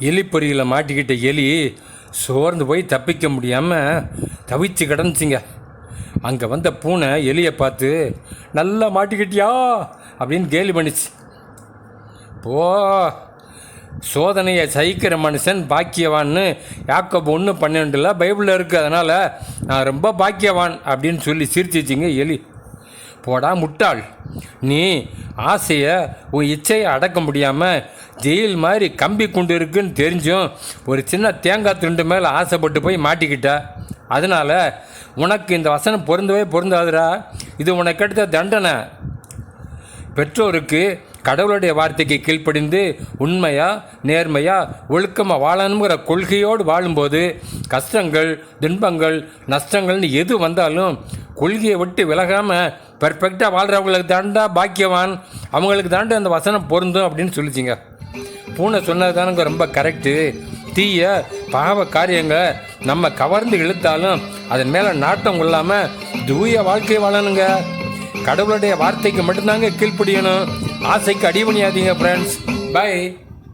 எலிப்பொறியில் மாட்டிக்கிட்ட எலி சோர்ந்து போய் தப்பிக்க முடியாமல் தவிச்சு கிடந்துச்சிங்க. அங்கே வந்த பூனை எலியை பார்த்து நல்லா மாட்டிக்கிட்டியா? அப்படின்னு கேலி பண்ணிச்சு. போ சோதனையை சகிக்கிற மனுஷன் பாக்கியவான்னு யாக்கப் ஒன்று பன்னெண்டில் பைபிளில் இருக்குது அதனால் நான் ரொம்ப பாக்கியவான் அப்படின்னு சொல்லி சிரிச்சிச்சிங்க எலி. போடா முட்டாள். நீ ஆசையை உன் இச்சையை அடக்க முடியாமல் ஜெயில் மாதிரி கம்பி குண்டு இருக்குன்னு தெரிஞ்சும் ஒரு சின்ன தேங்காய் துண்டு மேலே ஆசைப்பட்டு போய் மாட்டிக்கிட்ட. அதனால் உனக்கு இந்த வசனம் பொருந்தவே பொருந்தாதுடா. இது உனக்கு எடுத்த தண்டனை. பெற்றோருக்கு கடவுளுடைய வார்த்தைக்கு கீழ்ப்படிந்து உண்மையாக நேர்மையாக ஒழுக்கமாக வாழணுங்கிற கொள்கையோடு வாழும்போது கஷ்டங்கள் துன்பங்கள் நஷ்டங்கள்னு எது வந்தாலும் கொள்கையை விட்டு விலகாமல் பர்ஃபெக்டாக வாழ்கிறவங்களுக்கு தாண்டா பாக்கியவான். அவங்களுக்கு தாண்டா அந்த வசனம் பொருந்தும் அப்படின்னு சொல்லிச்சிங்க. பூனை சொன்னது தானுங்க ரொம்ப கரெக்டு தீய பாவ காரியங்களை நம்ம கவர்ந்து இழுத்தாலும் அதன் மேலே நாட்டம் கொள்ளாமல் தூய வாழ்க்கை வாழணுங்க. கடவுளுடைய வார்த்தைக்கு மட்டும்தாங்க கீழ்ப்படியணும். ஆசைக்கு அடிபணியாதீங்க ஃப்ரெண்ட்ஸ் பை